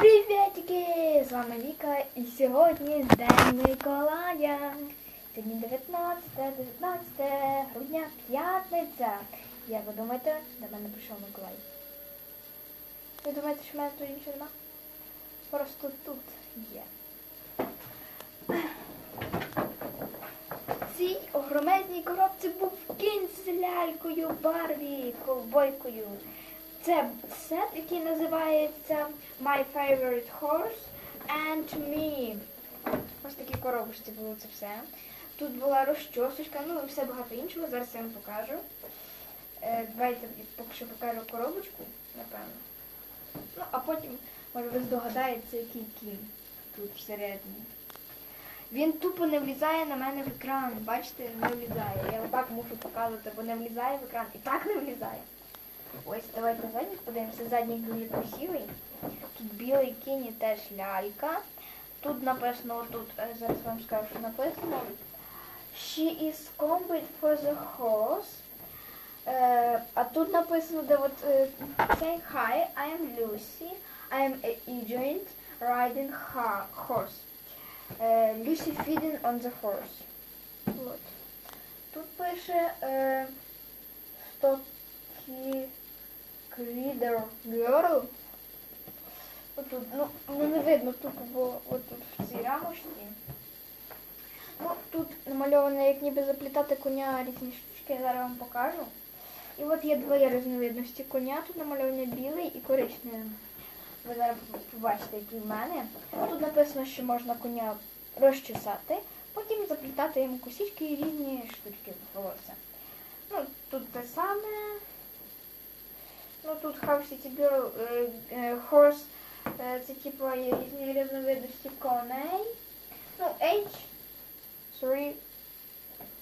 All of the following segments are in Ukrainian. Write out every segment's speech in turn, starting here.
Привітики! З вами Віка і сьогодні День Миколая. Сьогодні 19, 19 грудня, п'ятниця. Як ви думаєте, до мене прийшов Миколай? Ви думаєте, що в мене тут нічого нема? Просто тут є. Цій огромезній коробці був кінь з лялькою Барбі, ковбойкою. Це сет, який називається My Favorite Horse and Me. Ось такі коробочці було це все. Тут була розчосочка, ну і все багато іншого. Зараз я вам покажу. Е, давайте поки що покажу коробочку, напевно. Ну, а потім, може, ви здогадаєтеся, який кінь тут всередині. Він тупо не влізає на мене в екран. Бачите, не влізає. Я отак мушу показувати, бо не влізає в екран. І так не влізає. Ось, давайте задніх подивимося. Задніх дуже красивий. Тут білий кінь теж лялька. Тут написано, тут, е, зараз вам скажу, що написано. She is combed for the horse. Е, а тут написано, де от е, say hi, I am Lucy. I am a agent riding horse. Е, Lucy feeding on the horse. От. Тут пише е, Stocky Creeder Girl. Отут, ну, ну не видно тут, бо отут в цій рамочці. Ну, тут намальовано, як ніби заплітати коня різні штучки, я зараз вам покажу. І от є дві різновидності коня. Тут намальовані білий і коричневий. Ви зараз побачите, який в мене. Тут написано, що можна коня розчесати, потім заплітати йому косички і різні штучки волосся. Ну, тут те саме. Ну тут How City Girl, е, е, це типу є різні різновидності коней. Ну, H, sorry,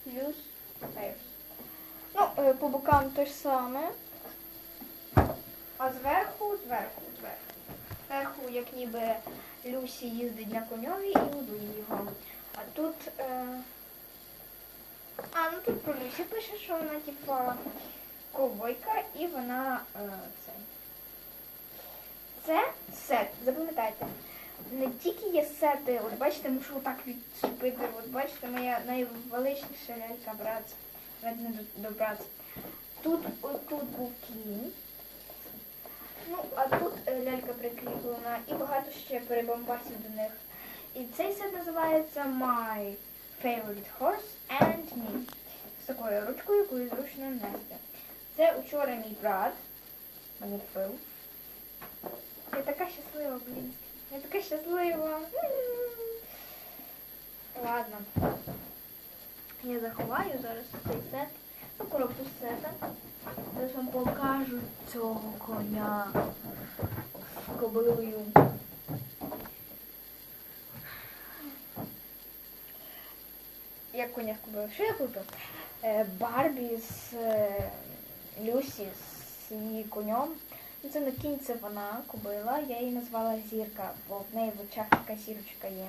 use, pairs. Ну, е, по бокам те ж саме. А зверху, зверху, зверху. Зверху, як ніби Люсі їздить на коньові і годує його. А тут. Е... А, ну тут про Люсі пише, що вона, типу, ковбойка і вона е, це. Це сет, запам'ятайте. Не тільки є сети, от бачите, мушу отак відчепити. От бачите, моя найвеличніша лялька брат. Навіть до, брат. Тут отут був кінь. Ну, а тут е, лялька прикріплена і багато ще перебомбасів до них. І цей сет називається My Favorite Horse and Me. З такою ручкою, якою зручно нести. Це учора мій брат мені купив. Я така щаслива, блін. Я така щаслива. Ладно. Я заховаю зараз цей сет. Ну, коробку з сета. Зараз вам покажу цього коня з кобилою. Як коня з? Що я купив? Е, Барбі з е, Люсі з її конем. Ну, Це не кінь, це вона кобила. Я її назвала зірка, бо в неї в очах така зірочка є.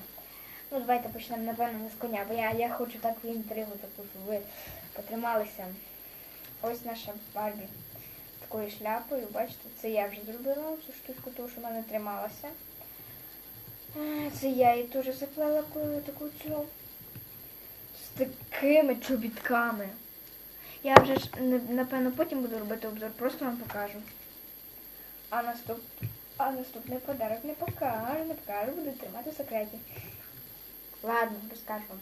Ну, давайте почнемо, напевно, з коня, бо я, я хочу так в інтригу таку, ви потрималися. Ось наша Барбі такою шляпою. Бачите, це я вже зробила цю штучку, тому що вона трималася. Е, Це я її теж заплела таку цю з такими чобітками. Я вже ж напевно потім буду робити обзор, просто вам покажу. А наступ... а наступний подарок не покажу, не покажу, буду тримати в секреті. Ладно, розкажу вам.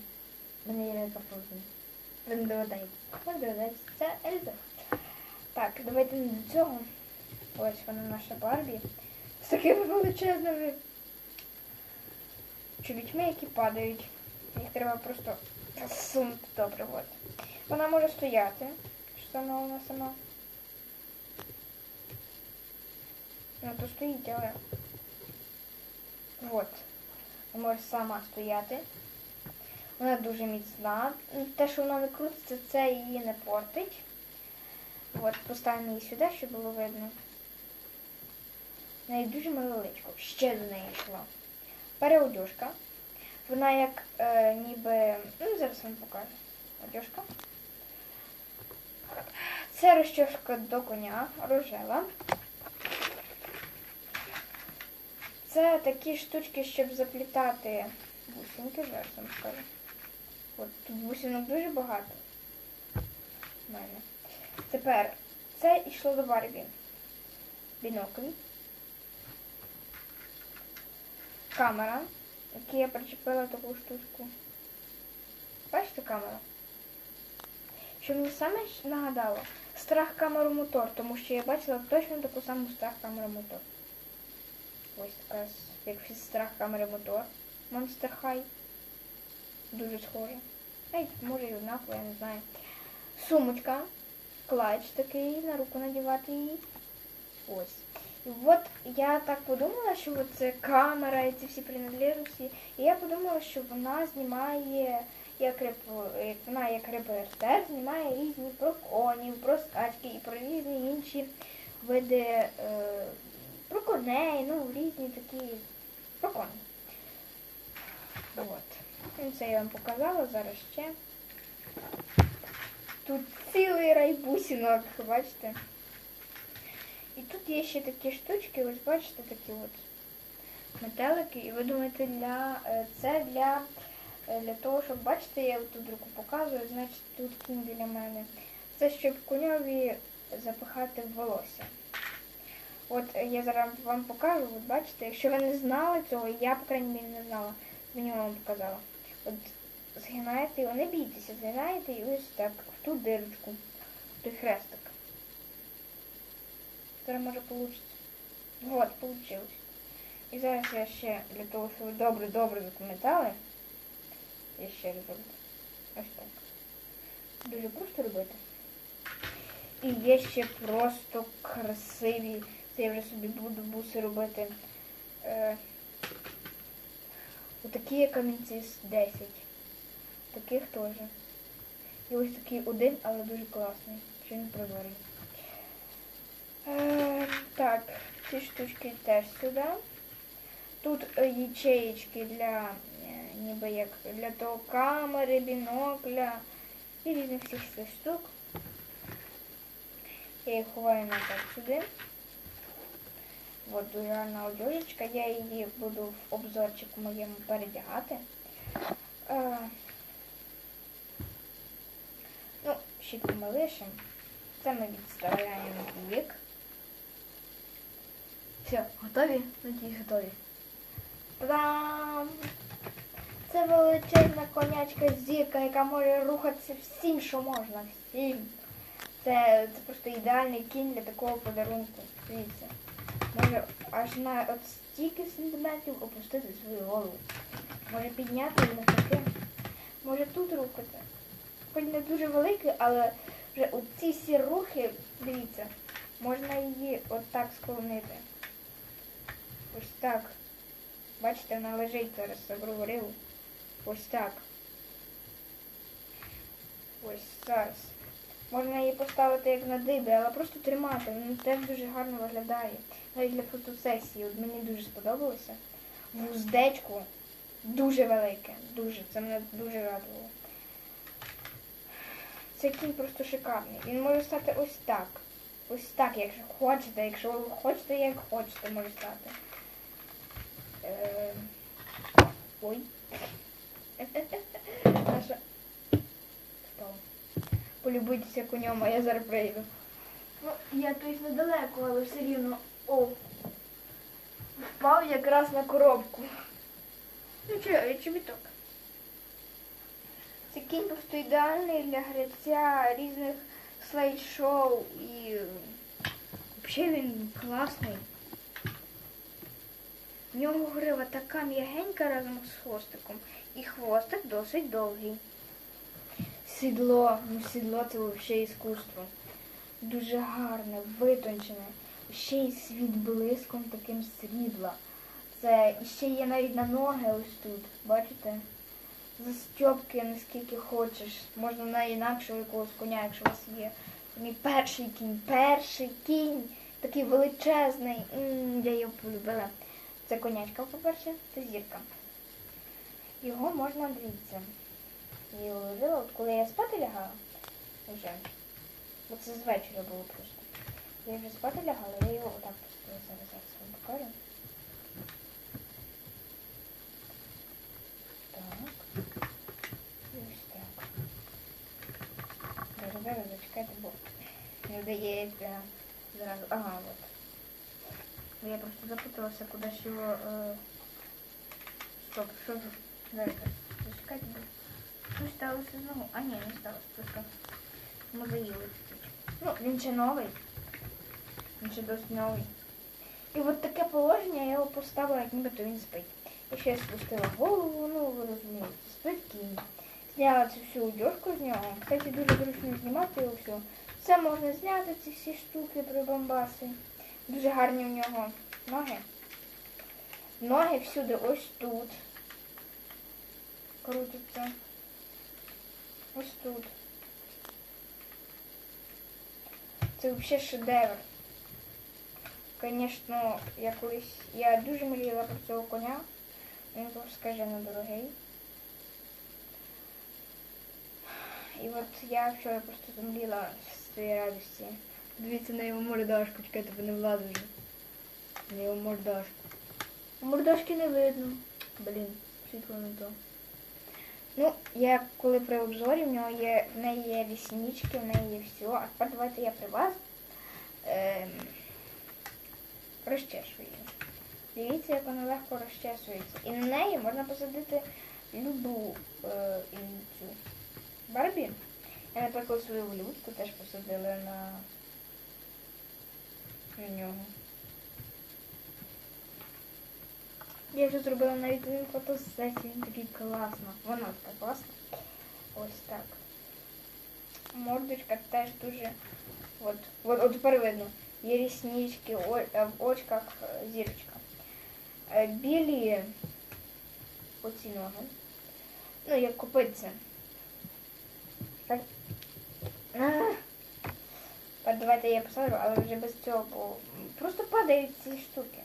Мене є Фроузен. Ви не догадаєтесь. Ви не догадаєтесь. Це Ельза. Так, давайте не до цього. Ось вона наша Барбі. З такими величезними чобітьми, які падають. Їх треба просто засунути добре. От. Вона може стояти. Що сама вона сама. Ну, то стоїть, але. От. Може сама стояти. Вона дуже міцна. Те, що вона не крутиться, це її не портить. От, поставимо її сюди, щоб було видно. Неї дуже малоличко. Ще до неї йшла. Переодяжка. Вона як е, ніби. Ну, зараз вам покажу. Одяжка. Це розчошка до коня, рожева. це такі штучки, щоб заплітати бусинки, зараз вам скажу. От тут бусинок дуже багато. У мене. Тепер це йшло до Барбі. Бінокль. Камера, яку я причепила таку штучку. Бачите камера? Що мені саме нагадало? Страх камеру мотор, тому що я бачила точно таку саму страх камеру мотор. Ось така, як страх камери мотор. Monster High. Дуже схоже. Ей, може і однаково, я не знаю. Сумочка. Клач такий, на руку надівати її. Ось. І от я так подумала, що це камера і ці всі принадлежності. І я подумала, що вона знімає, як, реп... як вона як репортер, знімає різні про конів, про скачки і про різні інші види е, про коней, ну, різні такі про коні. От. Ну, Це я вам показала, зараз ще. Тут цілий райбусінок, бачите? І тут є ще такі штучки, ось бачите, такі от метелики. І ви думаєте, для е, це для, для того, щоб бачите, я тут руку показую, значить тут кінь біля мене. Це щоб коньові запихати в волосся. От е, я зараз вам покажу, от бачите, якщо ви не знали цього, я, по крайній мірі, не знала, мені вам показала. От згинаєте його, не бійтеся, згинаєте і ось так, в ту дирочку, в той хрестик. Зараз може вийде. Вот, получилось. І зараз я ще для того, щоб ви добре-добре запам'ятали, я ще раз. Ось так. Дуже просто робити. І є ще просто красиві. Це я вже собі буду буси робити. Е, отакі камінці з 10. Таких теж. І ось такий один, але дуже класний. Що він прозорий. Е, так, ці штучки теж сюди. Тут е, ячеєчки для ніби як для того камери, бінокля і різних всіх цих штук. Я їх ховаю назад сюди. От дуже гарна одежечка. Я її буду в обзорчику моєму передягати. Е, ну, щітку ми лишимо. Це ми відставляємо бік. Все, готові? Надіюсь, готові. Та-дам! Це величезна конячка зірка, яка може рухатися всім, що можна. Всім. Це, це просто ідеальний кінь для такого подарунку. Дивіться. Може аж на от стільки сантиметрів опустити свою голову. Може підняти її навпаки. Може тут рухати. Хоч не дуже великий, але вже оці всі рухи, дивіться, можна її отак склонити. Ось так. Бачите, вона лежить зараз, забру рибу. Ось так. Ось зараз. Можна її поставити як на диби, але просто тримати. Воно теж дуже гарно виглядає. Навіть для фотосесії. От мені дуже сподобалося. Вуздечко дуже велике. Дуже. Це мене дуже радувало. Цей кінь просто шикарний. Він може стати ось так. Ось так, якщо хочете. Якщо ви хочете, як хочете, може стати. Е, Ой. Наша. Полюбуйтеся конем, а я зараз прийду. Ну, я тут недалеко, але все рівно. О. Впав якраз на коробку. Ну чи, чобіток. Це кінь просто ідеальний для гриця різних слайд-шоу і взагалі він класний. В нього грива така м'ягенька разом з хвостиком. І хвостик досить довгий. Сідло, ну сідло це взагалі іскусство. Дуже гарне, витончене. Ще й світ блиском таким срібла. Це ще є навіть на ноги ось тут. Бачите? Застьопки наскільки хочеш. Можна на інакшого якогось коня, якщо у вас є. Мій перший кінь, перший кінь, такий величезний. М, Я його полюбила. Це конячка, по-перше, це зірка його можна грітися. Я його от коли я спати лягала вже. Бо це з вечора було просто. Я вже спати лягала, я його отак просто зараз зараз вам покажу. Так. І ось так. Зараз зараз зачекайте, бо не вдається зразу. Ага, от. Я просто запуталася, куди ж його... Е... Стоп, що ж... Дайте. Зачекайте, бо. Що сталося знову? А ні, не сталося. Просто ми заїли чуть-чуть. Ну, він ще новий. Він ще досить новий. І от таке положення я його поставила, як нібито він спить. І ще я спустила голову, ну ви розумієте, спить кінь. Зняла цю всю одежку з нього. Кстати, дуже зручно знімати його все. Все можна зняти, ці всі штуки прибамбаси. Дуже гарні у нього ноги. Ноги всюди ось тут. Крутяться. Ось тут. Це взагалі шедевр. Звісно, я колись. Я дуже мріяла про цього коня. Він був скажено дорогий. І от я вчора просто замріла з цієї радості. Дивіться на його мордашку, чекайте, не влазу. На його мордашку. Мордашки не видно. Блін, світло не то. Ну, я коли при обзорі, в нього є, в неї є ріснички, в неї є все. А тепер давайте я при вас ем, розчешую. Дивіться, як вона легко розчесується. І на неї можна посадити любу е, цю Барбі. Я, наприклад, свою влюдку теж посадила на, на нього. Я вже зробила навіть один фотосесію, він такий класно. Вона така класна. Ось так. Мордочка теж дуже. От, от, от тепер видно. Є ріснички, о- е, в очках е, зірочка. Е, Білі оці ноги. Ну, як копиться. Так. А. Тепер давайте я посадю, але вже без цього, бо просто падають ці штуки.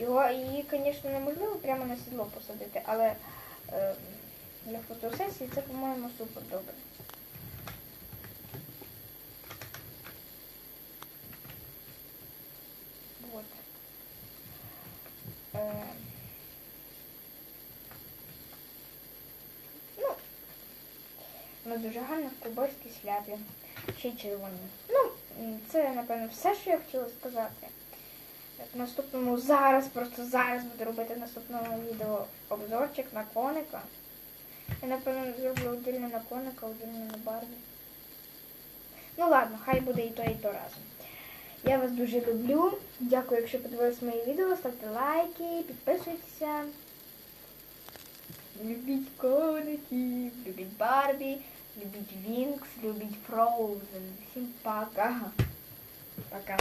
Його, її, звісно, неможливо прямо на сідло посадити, але е, для фотосесії це, по-моєму, супер добре. Вот. Е, ну, вона дуже гарна в ковбойській шляпі. Ще й червоні. Ну, це, напевно, все, що я хотіла сказати. В наступному зараз, просто зараз буду робити в наступному відео обзорчик на коника. Я, напевно, зроблю отдільно на коника, отдільно на Барбі. Ну ладно, хай буде і то, і то разом. Я вас дуже люблю. Дякую, якщо подивились мої відео. Ставте лайки, підписуйтеся. Любіть коників, любіть Барбі, любіть Вінкс, любіть Фроузен. Всім пока. Пока.